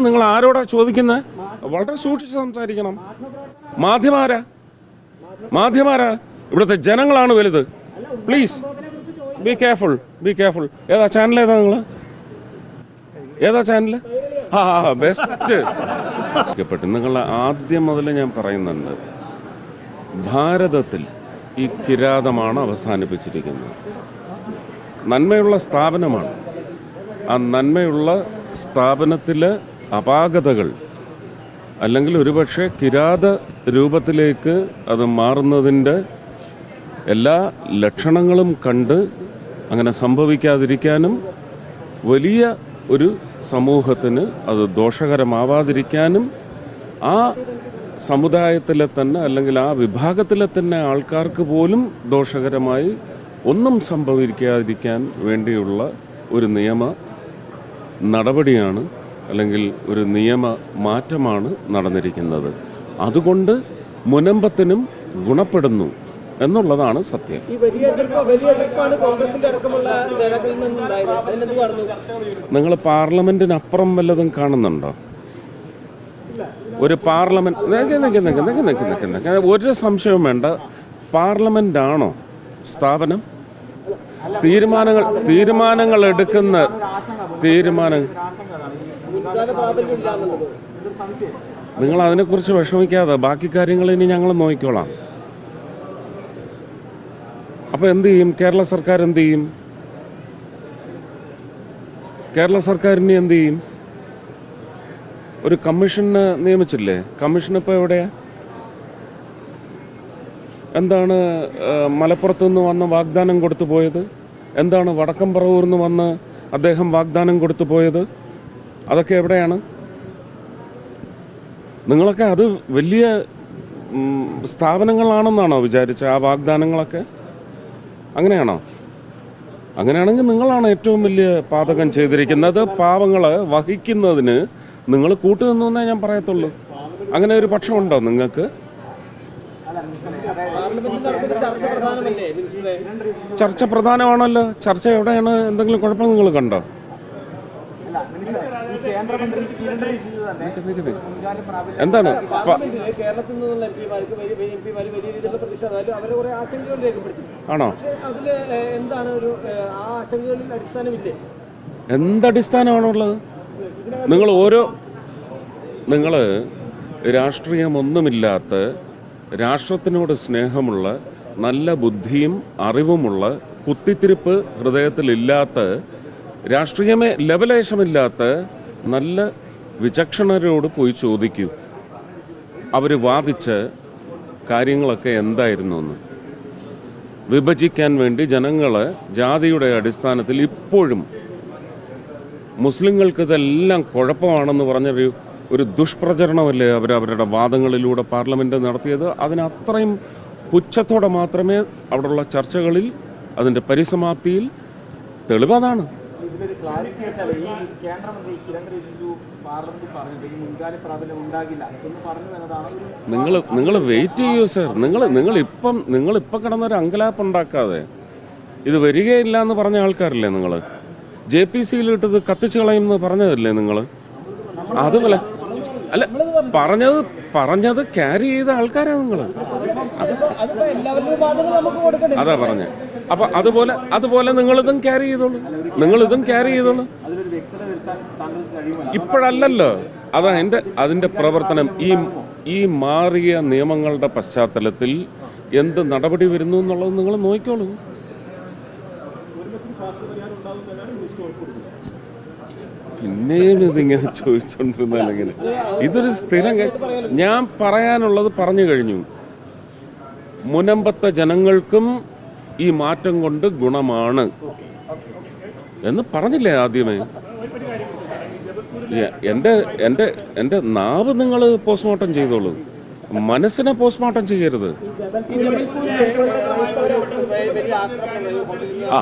നിങ്ങൾ ആരോടാ ചോദിക്കുന്നത് വളരെ സൂക്ഷിച്ച് സംസാരിക്കണം. മാധ്യമാരാ? മാധ്യമാരാ? ഇവിടുത്തെ ജനങ്ങളാണ് വലുത്. Please be careful be careful ഏതാ ചാനൽ ഏതാ നിങ്ങൾ ഏതാ ചാനൽ ആ ബെസ്റ്റ് നിങ്ങൾ ആദ്യം മുതൽ ഞാൻ പറയുന്നുണ്ട്. ഭാരതത്തിൽ ഈ കിരാതമാണ് അവസാനിപ്പിച്ചിരിക്കുന്നത്. നന്മയുള്ള സ്ഥാപനമാണ്. ആ നന്മയുള്ള സ്ഥാപനത്തിലെ അപാകതകൾ. അല്ലെങ്കിൽ ഒരുപക്ഷെ കിരാത രൂപത്തിലേക്ക് അത് മാറുന്നതിന്റെ എല്ലാ ലക്ഷണങ്ങളും കണ്ട് അങ്ങനെ സംഭവിക്കാതിരിക്കാനും വലിയ ഒരു സമൂഹത്തിന് അത് ദോഷകരമാവാതിരിക്കാനും ആ സമുദായത്തിലെ തന്നെ അല്ലെങ്കിൽ ആ വിഭാഗത്തിലെ തന്നെ ആൾക്കാർക്ക് പോലും ദോഷകരമായി ഒന്നും സംഭവിക്കാതിരിക്കാൻ വേണ്ടിയുള്ള ഒരു നിയമ നടപടിയാണ് അല്ലെങ്കിൽ ഒരു നിയമ മാറ്റമാണ് നടന്നിരിക്കുന്നത്. അതുകൊണ്ട് മുനമ്പത്തിനും ഗുണപ്പെടുന്നു എന്നുള്ളതാണ് സത്യം. നിങ്ങൾ പാർലമെന്റിനപ്പുറം വല്ലതും കാണുന്നുണ്ടോ? ഒരു പാർലമെന്റ്. ഒരു സംശയവും വേണ്ട. പാർലമെന്റ് ആണോ സ്ഥാപനം? തീരുമാനങ്ങൾ തീരുമാനങ്ങൾ എടുക്കുന്ന തീരുമാനം നിങ്ങൾ അതിനെക്കുറിച്ച് വിഷമിക്കാതെ ബാക്കി കാര്യങ്ങൾ ഇനി ഞങ്ങൾ നോക്കിക്കോളാം. അപ്പൊ എന്ത് ചെയ്യും? കേരള സർക്കാർ എന്ത് ചെയ്യും? കേരള സർക്കാർ ഇനി എന്ത് ചെയ്യും? ഒരു കമ്മീഷന് നിയമിച്ചില്ലേ? കമ്മീഷൻ ഇപ്പൊ എവിടെയാ? എന്താണ് മലപ്പുറത്തു നിന്ന് വന്ന് വാഗ്ദാനം കൊടുത്തു പോയത്? എന്താണ് വടക്കം പറവൂർ നിന്ന് വന്ന് അദ്ദേഹം വാഗ്ദാനം കൊടുത്തു പോയത്? അതൊക്കെ എവിടെയാണ്? നിങ്ങളൊക്കെ അത് വലിയ സ്ഥാപനങ്ങളാണെന്നാണോ വിചാരിച്ച ആ വാഗ്ദാനങ്ങളൊക്കെ? അങ്ങനെയാണോ? അങ്ങനെയാണെങ്കിൽ നിങ്ങളാണ് ഏറ്റവും വലിയ പാതകം ചെയ്തിരിക്കുന്നത്. പാവങ്ങളെ വഹിക്കുന്നതിന് നിങ്ങൾ കൂട്ടുനിന്നു ഞാൻ പറയത്തുള്ളൂ. അങ്ങനെ ഒരു പക്ഷമുണ്ടോ നിങ്ങൾക്ക്? ചർച്ച പ്രധാനമാണല്ലോ. ചർച്ച എവിടെയാണ്? എന്തെങ്കിലും കുഴപ്പം നിങ്ങൾ കണ്ടോ? എന്താണ്? കേരളത്തിൽ നിന്നുള്ള വലിയ വലിയ അതിൽ ആണോ? ഏഹ്, എന്താണ് ഒരു എന്തടിസ്ഥാനമാണുള്ളത്? നിങ്ങൾ ഓരോ നിങ്ങൾ രാഷ്ട്രീയമൊന്നുമില്ലാത്ത രാഷ്ട്രത്തിനോട് സ്നേഹമുള്ള നല്ല ബുദ്ധിയും അറിവുമുള്ള കുത്തിത്തിരിപ്പ് ഹൃദയത്തിലില്ലാത്ത രാഷ്ട്രീയമേ ലവലേശമില്ലാത്ത നല്ല വിചക്ഷണരോട് പോയി ചോദിക്കൂ. അവർ വാദിച്ച് കാര്യങ്ങളൊക്കെ എന്തായിരുന്നു എന്ന്. വിഭജിക്കാൻ വേണ്ടി ജനങ്ങൾ ജാതിയുടെ അടിസ്ഥാനത്തിൽ ഇപ്പോഴും മുസ്ലിങ്ങൾക്ക് ഇതെല്ലാം കുഴപ്പമാണെന്ന് പറഞ്ഞൊരു ഒരു ദുഷ്പ്രചരണമല്ലേ അവർ അവരുടെ വാദങ്ങളിലൂടെ പാർലമെന്റ് നടത്തിയത്? അതിനത്രയും പുച്ഛത്തോടെ മാത്രമേ അവിടെയുള്ള ചർച്ചകളിൽ അതിന്റെ പരിസമാപ്തിയിൽ തെളിവതാണ് എന്ന് നിങ്ങൾ നിങ്ങൾ വെയിറ്റ് ചെയ്യൂ സർ നിങ്ങൾ നിങ്ങൾ ഇപ്പം നിങ്ങൾ ഇപ്പം കിടന്നൊരു അങ്കലാപ്പ് ഉണ്ടാക്കാതെ ഇത് വരികയില്ല എന്ന് പറഞ്ഞ ആൾക്കാരല്ലേ നിങ്ങൾ ജെ പി സിയിൽ ഇട്ടത് കത്തിച്ചു കളയുമെന്ന് പറഞ്ഞതല്ലേ നിങ്ങൾ അതുപോലെ അല്ല പറഞ്ഞത് പറഞ്ഞത് ക്യാരി ചെയ്ത ആൾക്കാരാണ് നിങ്ങൾ അതാ പറഞ്ഞ. അപ്പൊ അതുപോലെ അതുപോലെ നിങ്ങൾ ഇതും ക്യാരി ചെയ്തോളൂ. നിങ്ങൾ ഇതും ക്യാരി ചെയ്തോളൂ ഇപ്പോഴല്ലല്ലോ. അതാ എന്റെ അതിന്റെ പ്രവർത്തനം. ഈ ഈ മാറിയ നിയമങ്ങളുടെ പശ്ചാത്തലത്തിൽ എന്ത് നടപടി വരുന്നു എന്നുള്ളത് നിങ്ങൾ നോക്കിക്കോളൂ. പിന്നെയും ഇതിങ്ങനെ ചോദിച്ചോണ്ടിരുന്നാൽ ഇതൊരു സ്ഥിരം ഞാൻ പറയാനുള്ളത് പറഞ്ഞു കഴിഞ്ഞു. മുനമ്പത്തെ ജനങ്ങൾക്കും ഈ മാറ്റം കൊണ്ട് ഗുണമാണ്. എന്ന് പറഞ്ഞില്ലേ ആദ്യമേ? എന്റെ എന്റെ എന്റെ നാവ് നിങ്ങൾ പോസ്റ്റ്മോർട്ടം ചെയ്തോളൂ. മനസ്സിനെ പോസ്റ്റ്മോർട്ടം ചെയ്യരുത്. ആ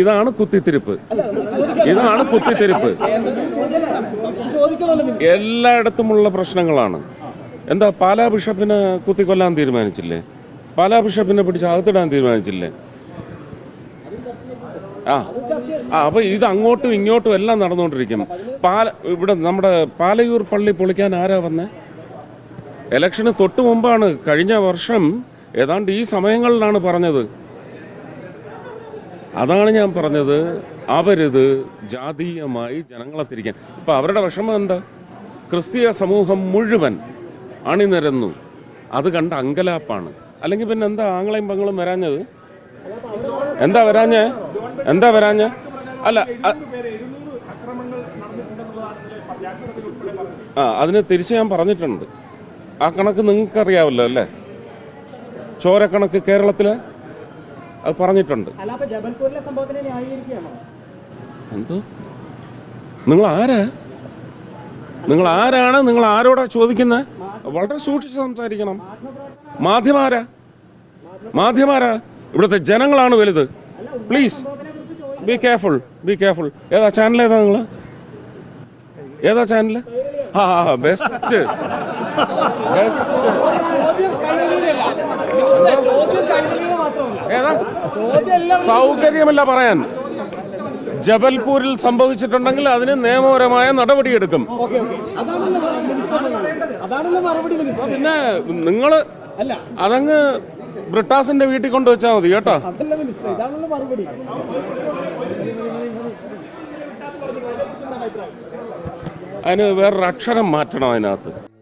ഇതാണ് കുത്തിത്തിരിപ്പ്. ഇതാണ് കുത്തിത്തിരിപ്പ്. എല്ലായിടത്തുമുള്ള പ്രശ്നങ്ങളാണ്. എന്താ പാലാ ബിഷപ്പിനെ കുത്തിക്കൊല്ലാൻ തീരുമാനിച്ചില്ലേ? പാലാ ബിഷപ്പിനെ പിടിച്ച് അകത്തിടാൻ തീരുമാനിച്ചില്ലേ? ആ ആ അപ്പൊ ഇത് അങ്ങോട്ടും ഇങ്ങോട്ടും എല്ലാം നടന്നുകൊണ്ടിരിക്കും. പാല ഇവിടെ നമ്മുടെ പാലയൂർ പള്ളി പൊളിക്കാൻ ആരാ വന്നേ? ഇലക്ഷന് തൊട്ട് മുമ്പാണ് കഴിഞ്ഞ വർഷം ഏതാണ്ട് ഈ സമയങ്ങളിലാണ് പറഞ്ഞത്. അതാണ് ഞാൻ പറഞ്ഞത്. അവരിത് ജാതീയമായി ജനങ്ങളെ തിരിക്കാൻ. ഇപ്പൊ അവരുടെ വിഷമം എന്താ? ക്രിസ്തീയ സമൂഹം മുഴുവൻ അണിനിരന്നു. അത് കണ്ട അങ്കലാപ്പാണ്. അല്ലെങ്കിൽ പിന്നെ എന്താ ആങ്ങളെയും പങ്ങളും വരാഞ്ഞത്? എന്താ വരാഞ്ഞേ? എന്താ വരാഞ്ഞ? അല്ല ആ അതിന് തിരിച്ച് ഞാൻ പറഞ്ഞിട്ടുണ്ട്. ആ കണക്ക് നിങ്ങൾക്കറിയാവല്ലോ അല്ലേ? ചോരക്കണക്ക് കേരളത്തിൽ അത് പറഞ്ഞിട്ടുണ്ട്. എന്തോ നിങ്ങൾ ആരാ നിങ്ങൾ ആരാണ് നിങ്ങൾ ആരോടാ ചോദിക്കുന്നത് വളരെ സൂക്ഷിച്ച് സംസാരിക്കണം. മാധ്യമാരാ? മാധ്യമാരാ? ഇവിടുത്തെ ജനങ്ങളാണ് വലുത്. Please be careful be careful ഏതാ ചാനൽ ഏതാ നിങ്ങൾ ഏതാ ചാനൽ ആ ബെസ്റ്റ് സൗകര്യമല്ല പറയാൻ. ജബൽപൂരിൽ സംഭവിച്ചിട്ടുണ്ടെങ്കിൽ അതിന് നിയമപരമായ നടപടിയെടുക്കും. പിന്നെ നിങ്ങൾ അല്ല. അതങ്ങ് ബ്രിട്ടാസിന്റെ വീട്ടിൽ കൊണ്ടുവച്ചാൽ മതി കേട്ടോ. അതിന് വേറൊരു അക്ഷരം മാറ്റണം അതിനകത്ത്.